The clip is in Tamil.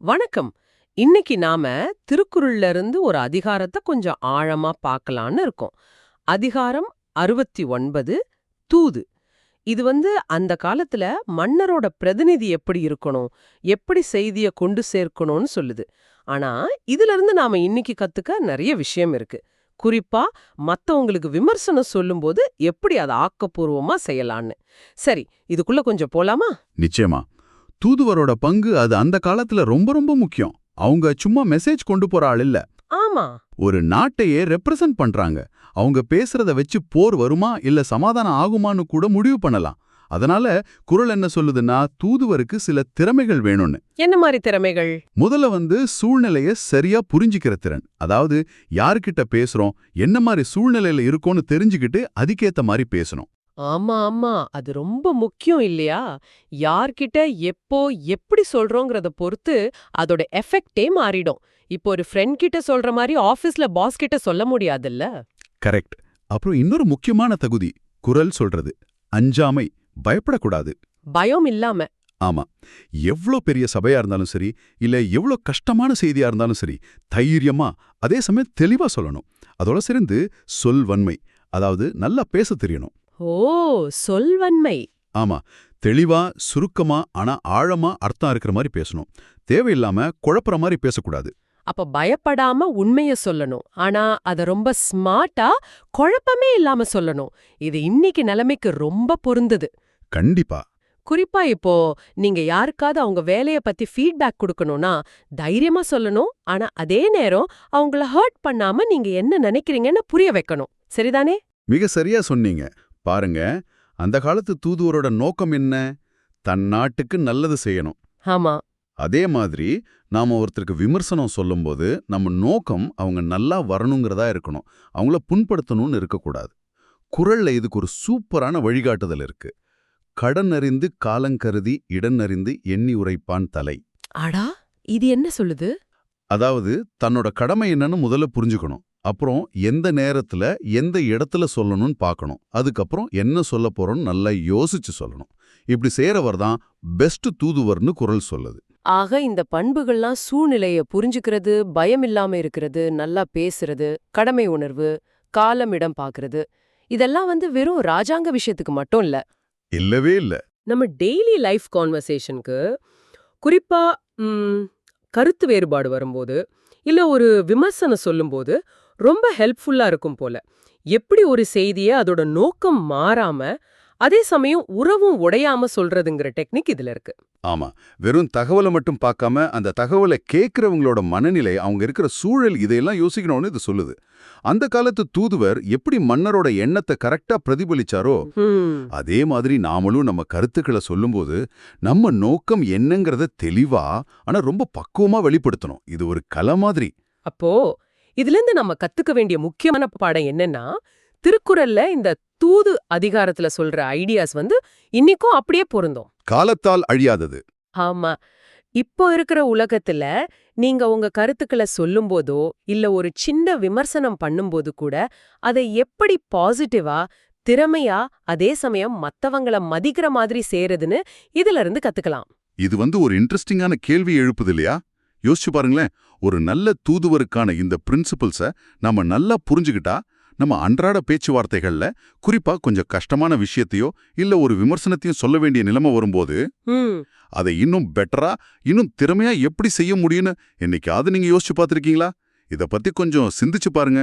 வணக்கம். இன்னைக்கு நாம திருக்குறள்ல இருந்து ஒரு அதிகாரத்தை கொஞ்சம் ஆழமா பார்க்கலான்னு இருக்கோம். அதிகாரம் அறுபத்தி ஒன்பது தூது. இது வந்து அந்த காலத்துல மன்னரோட பிரதிநிதி எப்படி இருக்கணும் எப்படி செய்திய கொண்டு சேர்க்கணும்னு சொல்லுது. ஆனா இதுல இருந்து நாம இன்னைக்கு கத்துக்க நிறைய விஷயம் இருக்கு. குறிப்பா மத்தவங்களுக்கு விமர்சனம் சொல்லும்போது எப்படி அதை ஆக்கப்பூர்வமா செய்யலான்னு சரி இதுக்குள்ள கொஞ்சம் போலாமா? நிச்சயமா. தூதுவரோட பங்கு அது அந்த காலத்துல ரொம்ப ரொம்ப முக்கியம். அவங்க சும்மா மெசேஜ் கொண்டு போற ஆள் இல்ல. ஆமா. ஒரு நாட்டையே ரெப்ரசன்ட் பண்றாங்க. அவங்க பேசுறத வச்சு போர் வருமா இல்ல சமாதானம் ஆகுமான்னு கூட முடிவு பண்ணலாம். அதனால குறள் என்ன சொல்லுதுன்னா தூதுவருக்கு சில திறமைகள் வேணும்னு. என்ன மாதிரி திறமைகள்? முதல்ல வந்து சூழ்நிலைய சரியா புரிஞ்சுக்கிற திறன். அதாவது யார்கிட்ட பேசுறோம் என்ன மாதிரி சூழ்நிலையில இருக்கோம்னு தெரிஞ்சுக்கிட்டு அதுக்கேத்த மாதிரி பேசணும். ஆமா ஆமா. அது ரொம்ப முக்கியம் இல்லையா? யார்கிட்ட எப்போ எப்படி சொல்றோங்கிறத பொறுத்து அதோட எஃபெக்டே மாறிடும். இப்போ ஒரு ஃப்ரெண்ட் கிட்ட சொல்ற மாதிரி ஆபீஸ்ல பாஸ் கிட்ட சொல்ல முடியாதுல்ல? கரெக்ட். அப்புறம் இன்னொரு முக்கியமான தகுதி குரல் சொல்றது. அஞ்சாமை பயப்படக்கூடாது. பயம் இல்லாம. ஆமா. எவ்ளோ பெரிய சபையா இருந்தாலும் சரி இல்ல எவ்ளோ கஷ்டமான செய்தியா இருந்தாலும் சரி தைரியமா அதே சமயம் தெளிவா சொல்லணும். அதோட சேர்ந்து சொல்வன்மை அதாவது நல்லா பேச தெரியணும். ஓ சொல்வன்மை. ஆமா தெளிவா சுருக்கமா ஆனா ஆழமா அர்த்தம் இருக்கிற மாதிரி பேசணும். தேவையில்லாம குழப்புற மாதிரி பேசக்கூடாது. அப்ப பயப்படாம உண்மைய சொல்லணும். ஆனா அத ரொம்ப ஸ்மார்ட்டா குழப்பமே இல்லாம சொல்லணும். இது இன்னைக்கு நிலைமைக்கு ரொம்ப பொருந்தது. கண்டிப்பா. குறிப்பா இப்போ நீங்க யாருக்காவது அவங்க வேலைய பத்தி ஃபீட்பேக் கொடுக்கணும்னா தைரியமா சொல்லணும். ஆனா அதே நேரம் அவங்கள ஹர்ட் பண்ணாம நீங்க என்ன நினைக்கிறீங்கன்னு புரிய வைக்கணும். சரிதானே? மிக சரியா சொன்னீங்க. பாருங்க அந்த காலத்து தூதுவரோட நோக்கம் என்ன? தன் நாட்டுக்கு நல்லது செய்யணும். ஆமா. அதே மாதிரி நாம ஒருத்தருக்கு விமர்சனம் சொல்லும்போது நம்ம நோக்கம் அவங்க நல்லா வரணுங்கிறதா இருக்கணும். அவங்கள புண்படுத்தணும்னு இருக்கக்கூடாது. குரல்ல இதுக்கு ஒரு சூப்பரான வழிகாட்டுதல் இருக்கு. கடன் அறிந்து காலங்கருதி இடன் அறிந்து எண்ணி உரைப்பான் தலை. அடா! இது என்ன சொல்லுது? அதாவது தன்னோட கடமை என்னன்னு முதல்ல புரிஞ்சுக்கணும். அப்புறம் எந்த நேரத்துல எந்த இடத்துல சொல்லணும்னு பார்க்கணும். அதுக்கப்புறம் என்ன சொல்ல போறோம்னு நல்லா யோசிச்சு சொல்லணும். இப்படி செய்யறவர் தான் பெஸ்ட் தூதுவர்னு குரல் சொல்லுது. ஆக இந்த பண்புகள்லாம் சூழ்நிலைய புரிஞ்சுக்கிறது பயம் இல்லாம இருக்கிறது நல்லா பேசுறது கடமை உணர்வு காலம் இடம் பாக்குறது இதெல்லாம் வந்து வெறும் ராஜாங்க விஷயத்துக்கு மட்டும் இல்ல. இல்லவே இல்ல. நம்ம டெய்லி லைஃப் கான்வர்சேஷனுக்கு குறிப்பா கருத்து வேறுபாடு வரும்போது இல்ல ஒரு விமர்சனம் சொல்லும்போது ரொம்ப ஹெல்ப்ஃபுல்லா இருக்கும் போல. எப்படி ஒரு செய்திய அதோட நோக்கம் மாறாம அதே சமயம் உறவும் உடையாம சொல்றதுங்கிற டெக்னிக் இதுல இருக்கு. ஆமா. வெறும் தகவலை மட்டும் பார்க்காம அந்த தகவலை கேட்கறவங்களோட மனநிலை அவங்க இருக்கிற சூழல் இதையெல்லாம் யோசிக்கணும்னு இது சொல்லுது. அந்த காலத்து தூதுவர் எப்படி மன்னரோட எண்ணத்தை கரெக்டா பிரதிபலிச்சாரோ அதே மாதிரி நாமளும் நம்ம கருத்துக்களை சொல்லும்போது நம்ம நோக்கம் என்னங்கிறத தெளிவா ஆனா ரொம்ப பக்குவமா வெளிப்படுத்தணும். இது ஒரு கலை மாதிரி. அப்போ இதுல இருந்து நம்ம கத்துக்க வேண்டிய முக்கியமான பாடம் என்னன்னா திருக்குறள்ல இந்த தூது அதிகாரத்துல சொல்ற ஐடியாஸ் வந்து இன்னிக்கும் அப்படியே பொருந்தும். காலத்தால் அழியாதது. ஆமா. இப்போ இருக்கிற உலகத்துல நீங்க உங்க கருத்துக்களை சொல்லும்போதோ இல்ல ஒரு சின்ன விமர்சனம் பண்ணும்போது கூட அதை எப்படி பாசிட்டிவா திறமையா அதே சமயம் மத்தவங்கள மதிக்கிற மாதிரி செய்யறதுன்னு இதுல இருந்து கத்துக்கலாம். இது வந்து ஒரு இன்ட்ரெஸ்டிங்கான கேள்வி எழுப்புது இல்லையா? யோசிச்சு பாருங்களேன் ஒரு நல்ல தூதுவருக்கான இந்த பிரின்சிபல்ஸ நம்ம நல்லா புரிஞ்சுக்கிட்டா நம்ம அன்றாட பேச்சுவார்த்தைகள்ல குறிப்பா கொஞ்சம் கஷ்டமான விஷயத்தையோ இல்ல ஒரு விமர்சனத்தையும் சொல்ல வேண்டிய நிலைமை வரும்போது அதை இன்னும் பெட்டரா இன்னும் திறமையா எப்படி செய்ய முடியும்னு என்னைக்காவது நீங்க யோசிச்சு பார்த்திருக்கீங்களா? இத பத்தி கொஞ்சம் சிந்திச்சு பாருங்க.